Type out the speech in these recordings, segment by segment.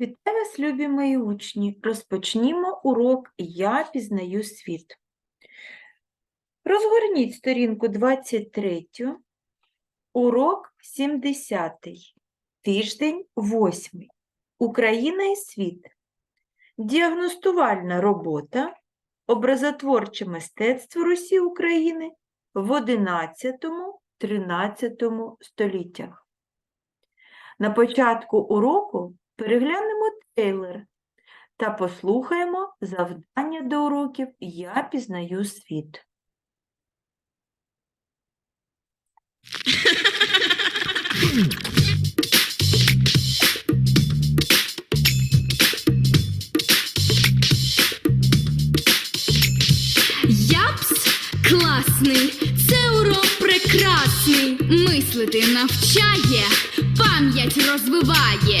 Вітаю вас, любі мої учні! Розпочнімо урок Я пізнаю світ. Розгорніть сторінку 23, урок 70, тиждень 8. Україна і світ. Діагностувальна робота, образотворче мистецтво Русі України в 11-13 століттях. На початку уроку переглянемо трейлер та послухаємо завдання до уроків Я пізнаю світ. Япс класний, це урок прекрасний. Мислити навчає, пам'ять розвиває.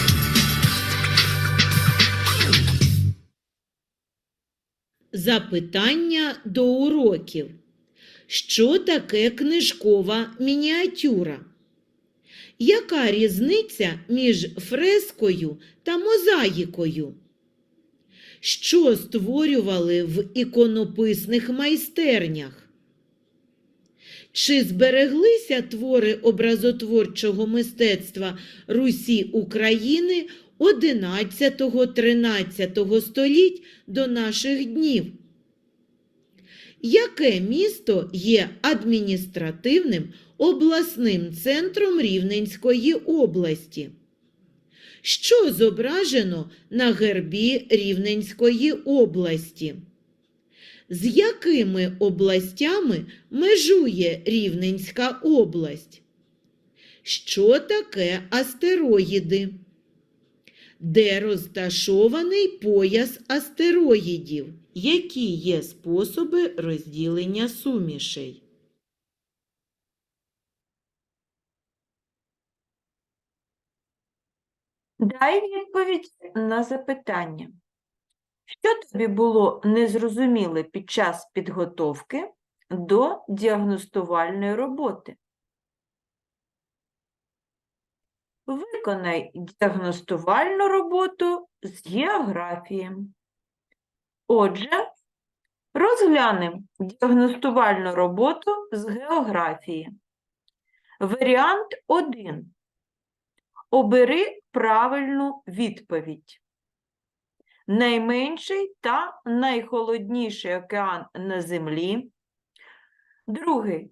Запитання до уроків. Що таке книжкова мініатюра? Яка різниця між фрескою та мозаїкою? Що створювали в іконописних майстернях? Чи збереглися твори образотворчого мистецтва Русі України 11-13 століть до наших днів? Яке місто є адміністративним обласним центром Рівненської області? Що зображено на гербі Рівненської області? З якими областями межує Рівненська область? Що таке астероїди? Де розташований пояс астероїдів? Які є способи розділення сумішей? Дай відповідь на запитання. Що тобі було незрозуміле під час підготовки до діагностувальної роботи? Виконай діагностувальну роботу з географії. Отже, розглянемо діагностувальну роботу з географії. Варіант 1. Обери правильну відповідь. Найменший та найхолодніший океан на Землі. Другий.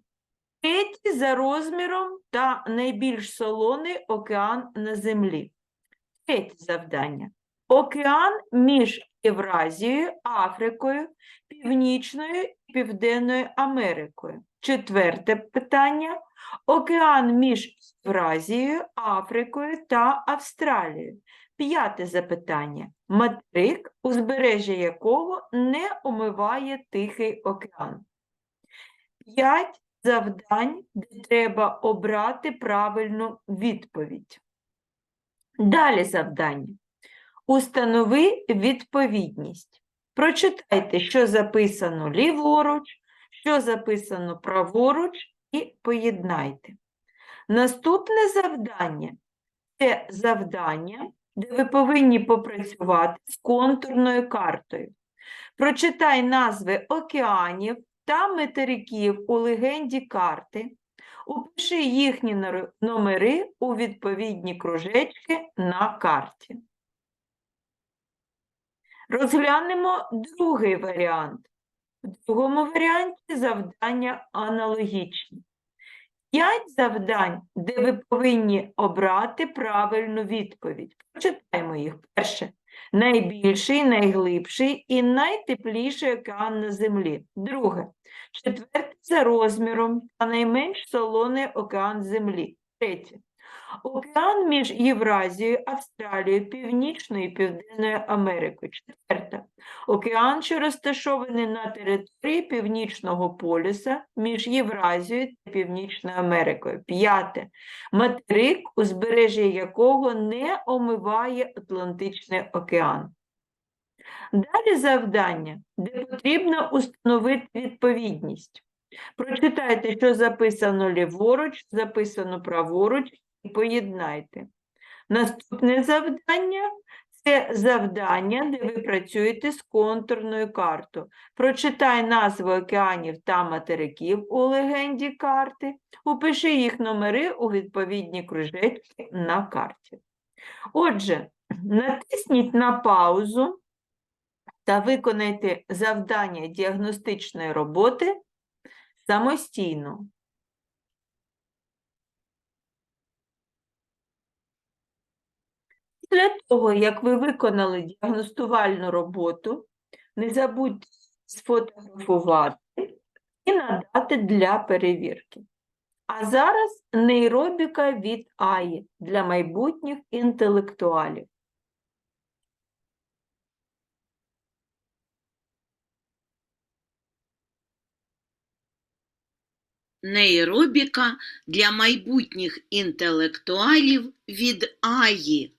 Третій за розміром та найбільш солоний океан на Землі. Третє завдання. Океан між Євразією, Африкою, Північною і Південною Америкою. Четверте питання. Океан між Євразією, Африкою та Австралією. П'яте запитання. Материк, узбережжя якого не омиває Тихий океан. П'ять завдань, де треба обрати правильну відповідь. Далі завдання. Установи відповідність. Прочитайте, що записано ліворуч, що записано праворуч, і поєднайте. Наступне завдання це завдання, де ви повинні попрацювати з контурною картою. Прочитай назви океанів та материків у легенді карти. Упиши їхні номери у відповідні кружечки на карті. Розглянемо другий варіант. В другому варіанті завдання аналогічні. П'ять завдань, де ви повинні обрати правильну відповідь. Прочитаємо їх. Перше. Найбільший, найглибший і найтепліший океан на землі. Друге. Четвертий за розміром та найменш солоний океан землі. Третє. Океан між Євразією, Австралією, Північною і Південною Америкою. Четверте. Океан, що розташований на території Північного полюса між Євразією та Північною Америкою. П'яте. Материк, узбережжя якого не омиває Атлантичний океан. Далі завдання, де потрібно установити відповідність. Прочитайте, що записано ліворуч, записано праворуч і поєднайте. Наступне завдання це завдання, де ви працюєте з контурною картою. Прочитай назви океанів та материків у легенді карти, упиши їх номери у відповідні кружечки на карті. Отже, натисніть на паузу та виконайте завдання діагностичної роботи самостійно. Після того, як ви виконали діагностувальну роботу, не забудьте сфотографувати і надати для перевірки. А зараз нейробіка від АІ для майбутніх інтелектуалів. Нейробіка для майбутніх інтелектуалів від Аї.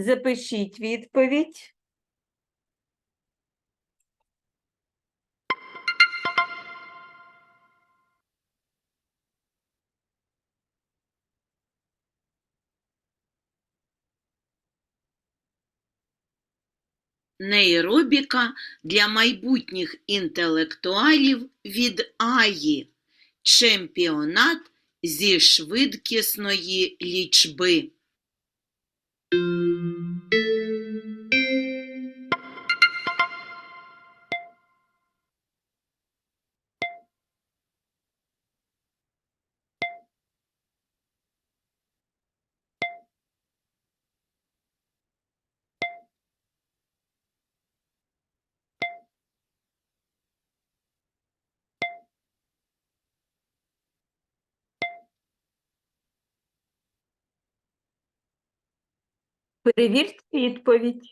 Запишіть відповідь. Нейробіка для майбутніх інтелектуалів від Аї. Чемпіонат зі швидкісної лічби. Перевірте відповідь.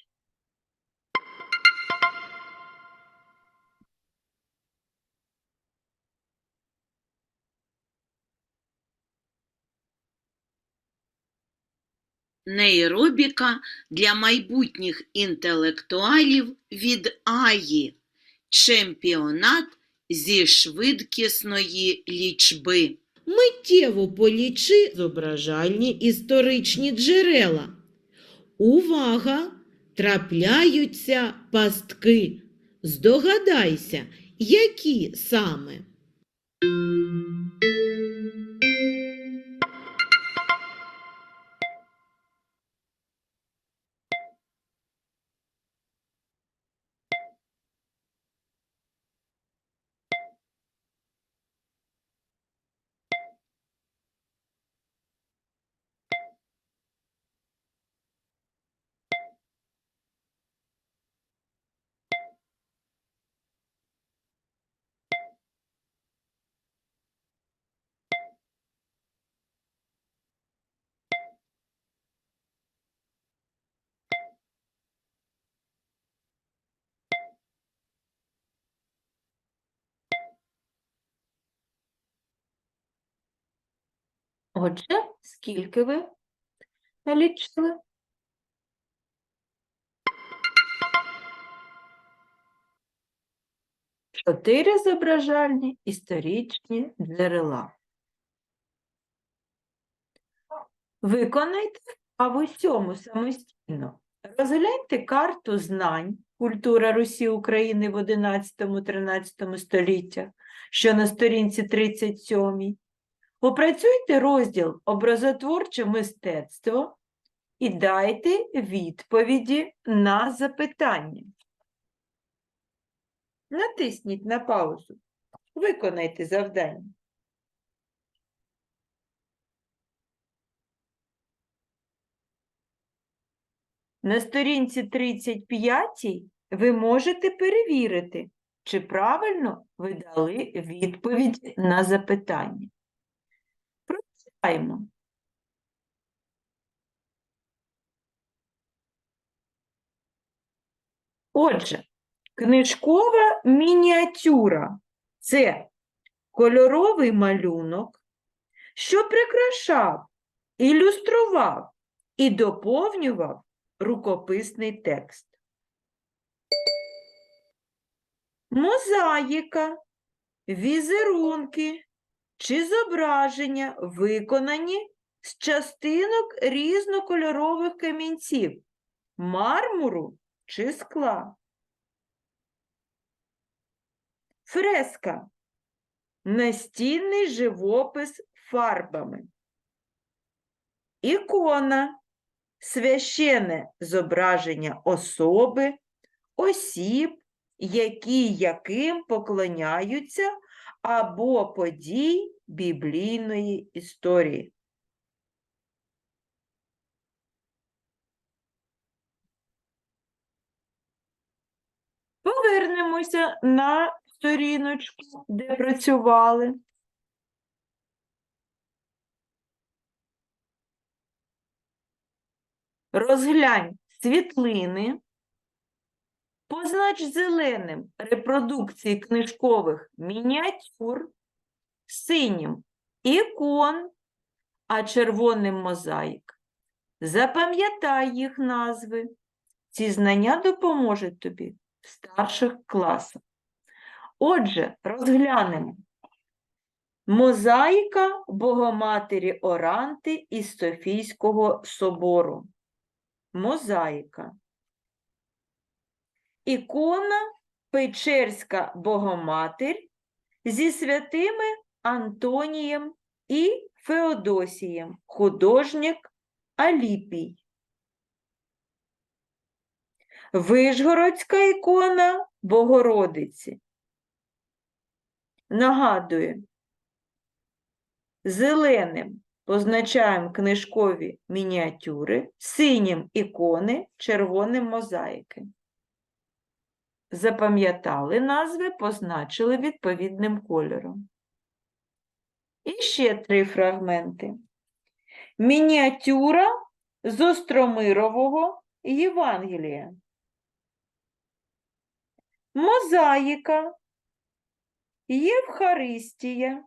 Нейробіка для майбутніх інтелектуалів від Аї. Чемпіонат зі швидкісної лічби. Миттєво полічи зображальні історичні джерела. Увага! Трапляються пастки. Здогадайся, які саме. Отже, скільки ви налічили? Чотири зображальні історичні джерела. Виконайте вправу сьому самостійно. Розгляньте карту знань культура Русі України в 11-13 століттях що на сторінці 37. Опрацюйте розділ образотворче мистецтво і дайте відповіді на запитання. Натисніть на паузу. Виконайте завдання. На сторінці 35 ви можете перевірити, чи правильно ви дали відповідь на запитання. Прочитаємо. Отже, книжкова мініатюра це кольоровий малюнок, що прикрашав, ілюстрував і доповнював рукописний текст. Мозаїка, візерунки чи зображення виконані з частинок різнокольорових камінців, мармуру чи скла. Фреска настінний живопис фарбами. Ікона священне зображення особи, осіб, які яким поклоняються, або подій біблійної історії. Повернемося на сторіночку, де працювали. Розглянь світлини, познач зеленим репродукції книжкових мініатюр, синім ікон, а червоним мозаїк. Запам'ятай їх назви. Ці знання допоможуть тобі в старших класах. Отже, розглянемо. Мозаїка Богоматері Оранти із Софійського собору. Мозаїка. Ікона Печерська Богоматер зі святими Антонієм і Феодосієм, художник Аліпій. Вишгородська ікона Богородиці. Нагадую, зеленим позначаємо книжкові мініатюри, синім ікони, червоним мозаїки. Запам'ятали назви, позначили відповідним кольором. І ще три фрагменти. Мініатюра з Остромирового Євангелія. Мозаїка, Євхаристія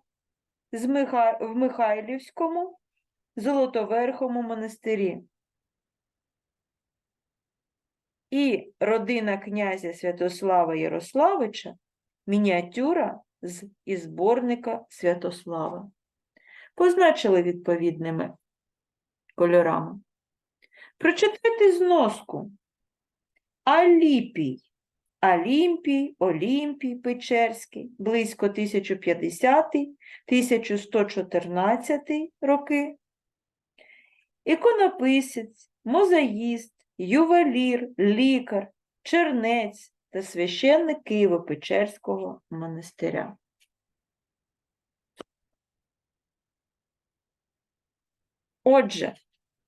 в Михайлівському Золотоверхому монастирі. І родина князя Святослава Ярославича мініатюра з із зборника Святослава. Позначили відповідними кольорами. Прочитайте зноску. Аліпій. Алімпій, Олімпій Печерський, близько 1050-1114 роки. Іконописець, мозаїст, ювелір, лікар, чернець та священник Києво-Печерського монастиря. Отже,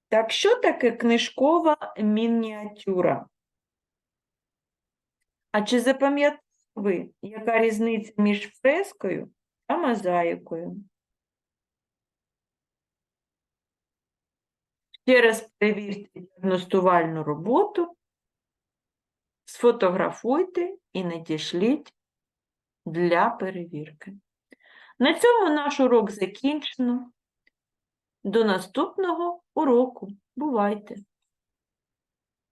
так що таке книжкова мініатюра? А чи запам'ятали ви, яка різниця між фрескою та мозаїкою? Ще раз перевірте діагностувальну роботу, сфотографуйте і надішліть для перевірки. На цьому наш урок закінчено. До наступного уроку. Бувайте!